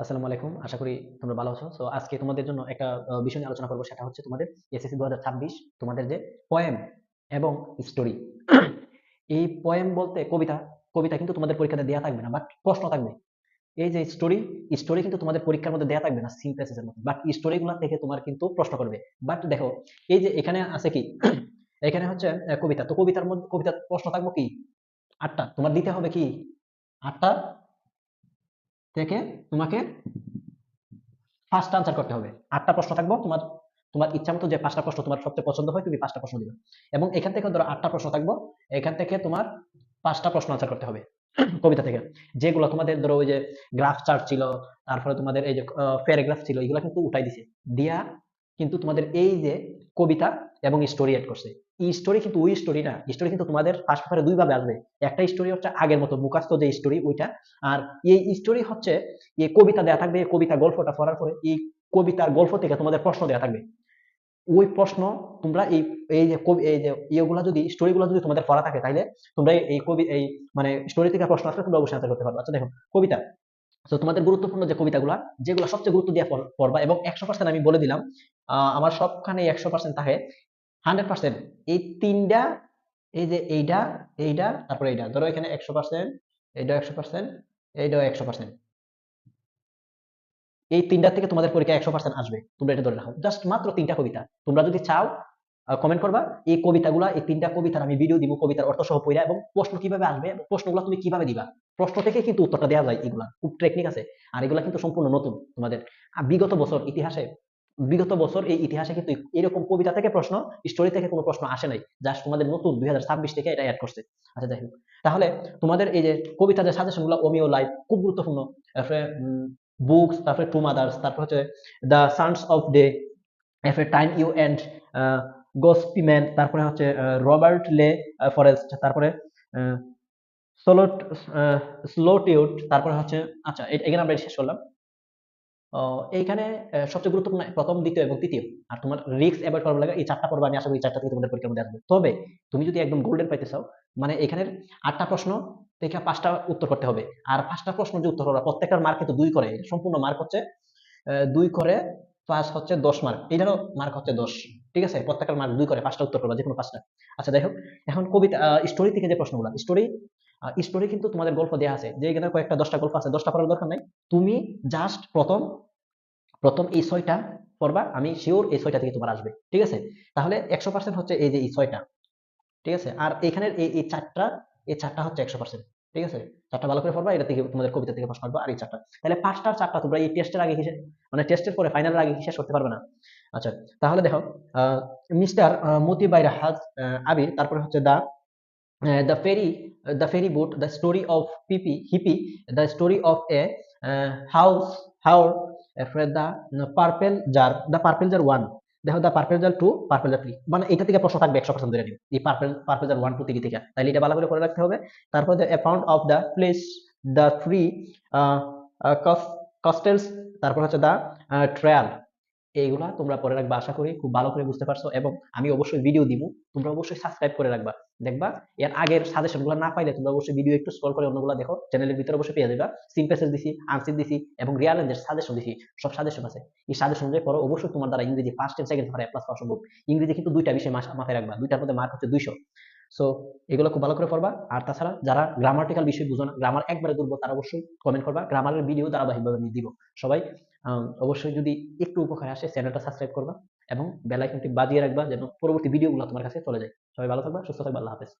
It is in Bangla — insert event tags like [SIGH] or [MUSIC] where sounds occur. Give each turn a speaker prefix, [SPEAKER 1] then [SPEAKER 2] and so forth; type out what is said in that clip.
[SPEAKER 1] আসসালামু আলাইকুম, আশা করি তোমরা ভালো আছো। তো আজকে তোমাদের জন্য একটা বিষয় নিয়ে আলোচনা করব। সেটা হচ্ছে তোমাদের এসএসসি দু তোমাদের যে পোয়েম এবং স্টোরি [CLEARS THROAT] এই পোয়েম বলতে কবিতা কবিতা কিন্তু তোমাদের পরীক্ষাতে দেওয়া থাকবে না বাট প্রশ্ন থাকবে। এই যে স্টোরি স্টোরি কিন্তু তোমাদের পরীক্ষার মধ্যে দেওয়া থাকবে না সিনথেসিসের মধ্যে বাট স্টোরিগুলো থেকে তোমার কিন্তু প্রশ্ন করবে। বাট দেখো, এই যে এখানে আছে কি? [CLEARS THROAT] এখানে হচ্ছে কবিতা। তো কবিতার মধ্যে, কবিতার প্রশ্ন থাকব কি? আটটা। তোমার দিতে হবে কি? আটটা থেকে তোমাকে ফার্স্ট আনসার করতে হবে। আটটা প্রশ্ন থাকব, তোমার তোমার ইচ্ছা মতো যে পাঁচটা প্রশ্ন তোমার সবচেয়ে পছন্দ হয়, তুমি পাঁচটা প্রশ্ন দিবে। এবং এখান থেকে ধরো আটটা প্রশ্ন থাকব, এখান থেকে তোমার পাঁচটা প্রশ্ন আনসার করতে হবে [CLEARS THROAT] কবিতা থেকে। যেগুলো তোমাদের ধরো ওই যে গ্রাফ চার্ট ছিল, তারপরে তোমাদের এই যে প্যারাগ্রাফ ছিল, এগুলো কিন্তু উঠাই দিছে। দিয়া কিন্তু তোমাদের এই যে কবিতা এবং স্টোরি এড করছে। এই স্টোরি কিন্তু ওই স্টোরি না। স্টোরি কিন্তু তোমাদের ফার্স্ট পেপারে দুই ভাবে আসবে। একটা স্টোরি হচ্ছে আগের মতো মুখাস্ত যে স্টোরি ওইটা। আর এই স্টোরি হচ্ছে এই কবিতা দেয়া থাকবে, কবিতা গল্পটা পড়ার পরে এই কবিতার গল্প থেকে তোমাদের প্রশ্ন দেয়া থাকবে। ওই প্রশ্ন তোমরা এই এই যে কবি, এই যে ইয়েগুলা যদি স্টোরিগুলো যদি তোমাদের পড়া থাকে তাহলে তোমরা এই কবি, এই মানে স্টোরি থেকে প্রশ্ন আসলে তোমরা অবশ্যই আনসার করতে পারবে। আচ্ছা দেখো, কবিতা। তো তোমাদের গুরুত্বপূর্ণ যে কবিতাগুলা, যেগুলো সবচেয়ে গুরুত্ব দিয়ে পড়- পড়বা এবং একশো পার্সেন্ট আমি বলে দিলাম আমার সবখানে একশো পার্সেন্ট থাকে। Hundred percent. এই তিনটা, এই যে এইটা এইটা এইটা, ধরো এখানে একশো পার্সেন্ট একশো পার্সেন্ট, এইটাও একশো পার্সেন্ট। এই তিনটা থেকে তোমাদের পরীক্ষা একশো পার্সেন্ট আসবে। তোমরা এটা ধরে রাখো। জাস্ট মাত্র তিনটা কবিতা। তোমরা যদি চাও কমেন্ট করবা, এই এই তিনটা কবিতার আমি ভিডিও দিব, কবিতার অর্থ সহ পড়া এবং প্রশ্ন কীভাবে আসবে প্রশ্নগুলো তুমি কীভাবে দিবা। প্রশ্ন থেকে কিন্তু উত্তরটা দেওয়া যায় এগুলা। খুব টেকনিক আছে। আর এগুলা কিন্তু সম্পূর্ণ নতুন তোমাদের। বিগত বছর ইতিহাসে বিগত বছর এই ইতিহাসে কিন্তু এরকম কবিতা থেকে প্রশ্ন স্টোরি থেকে কোনো প্রশ্ন আসে নাই জাস্ট তোমাদের নতুন দুই থেকে এটা অ্যাড করছে। আচ্ছা যাই হোক তাহলে তোমাদের এই যে কবিতা যে সাজেশনগুলো ওমিও লাইফ খুব গুরুত্বপূর্ণ। তারপরে বুকস তারপরে টু মাদার্স তারপর হচ্ছে the sons of day F time you and গোসপিম্যান তারপরে হচ্ছে রবার্ট লে ফরেস্ট তারপরে সোলোট স্লোটিউট তারপরে হচ্ছে আচ্ছা এখানে আমরা শেষ করলাম। এইখানে সবচেয়ে গুরুত্বপূর্ণ প্রথম, দ্বিতীয় এবং তৃতীয়। আর তোমার রিক্স অ্যাভয়েড করার লাগে এই চারটা পর্ব আমি করি এই চারটা থেকে তোমাদের পরীক্ষার মধ্যে আসবে। তবে তুমি যদি একদম গোল্ডেন পাইতে চাও মানে এখানের আটটা প্রশ্ন থেকে পাঁচটা উত্তর করতে হবে। আর পাঁচটা প্রশ্ন যে উত্তর করা প্রত্যেকটার মার্ক কিন্তু দুই করে। সম্পূর্ণ মার্ক হচ্ছে দুই করে প্লাস হচ্ছে দশ মার্ক এইটারও মার্ক হচ্ছে দশ। ঠিক আছে? প্রত্যেকটার মার্ক দুই করে, পাঁচটা উত্তর করবা যে কোনো পাঁচটা। আচ্ছা হোক। এখন কবিতা স্টোরি থেকে যে প্রশ্নগুলো স্টোরি স্টোরি কিন্তু তোমাদের গল্প দেওয়া আছে। যে এখানে কয়েকটা, দশটা গল্প আছে। দশটা পড়ার দরকার নাই। তুমি জাস্ট প্রথম প্রথম এই ছয়টা পড়বা, আমি শিওর এই ছয়টা থেকে তোমার আসবে। ঠিক আছে? তাহলে একশো পার্সেন্ট হচ্ছে এই যে এই ছয়টা। ঠিক আছে? আর এখানের এই এই চারটা এই চারটা হচ্ছে একশো পার্সেন্ট ঠিক আছে? চারটা ভালো করে পড়বা, এটা থেকে তোমাদের কবিতা থেকে প্রশ্ন আসবে, আর এই চারটা। তাহলে পাঁচটার চারটা তোমরা এই টেস্টের আগে কিসে মানে টেস্টের পরে ফাইনালের আগে কি করতে পারবে না। আচ্ছা তাহলে দেখো মিস্টার মতি বাইরা হাজ আবির, তারপরে হচ্ছে the the ferry the ferry boat the story of PP hippie the story of a house হাউর the purple jar the purple jar one দেখো the purple jar two purple jar three মানে এটা থেকে প্রশ্ন থাকবে একশো পার্সেন্ট ধরে নিও, এই purple purple jar one two three থেকে তাহলে এটা ভালো করে করে রাখতে হবে, তারপর the account of the place the three castles তারপর হচ্ছে দ্য ট্রায়াল এইগুলা তোমরা পরে রাখবা, আশা করি খুব ভালো করে বুঝতে পারছ এবং আমি অবশ্যই ভিডিও দিব, তোমরা অবশ্যই সাবস্ক্রাইব করে রাখবা। দেখবা, এর আগের সাজেশনগুলো না পাইলে তোমরা অবশ্যই ভিডিও একটু স্ক্রল করে অন্যগুলো দেখো চ্যানেলের ভিতরে অবশ্যই পেয়ে যাবে। সিম প্যাসেজ দিছি আনসিপ দিছি এবং রিয়াল এন্ডের সাজেশন দিছি, সব সাজেশন আছে। এই সাজেশন অনুযায়ী পড়ো, অবশ্যই তোমার দ্বারা ইংরেজি ফার্স্ট এন্ড সেকেন্ড পারে প্লাস পাওয়া সম্ভব। ইংরেজি কিন্তু দুইটা বিষয় মাথায় রাখবা, দুইটার মধ্যে মার্ক হচ্ছে দুইশো। সো এগুলো খুব ভালো করে পড়বা। আর তাছাড়া যারা গ্রামার্টিক্যাল বিষয় বুঝো না গ্রামার একবারে দুর্বল, তারা অবশ্যই কমেন্ট করবা। গ্রামারের ভিডিও ধারাবাহিকভাবে আমি দিব। সবাই অবশ্যই যদি একটু উপকার আসে চ্যানেলটা সাবস্ক্রাইব করবা এবং বেল আইকনটি বাজিয়ে রাখবা যেন পরবর্তী ভিডিওগুলো তোমার কাছে চলে যায়। সবাই ভালো থাকবা, সুস্থ থাকবা, আল্লাহ হাফেজ।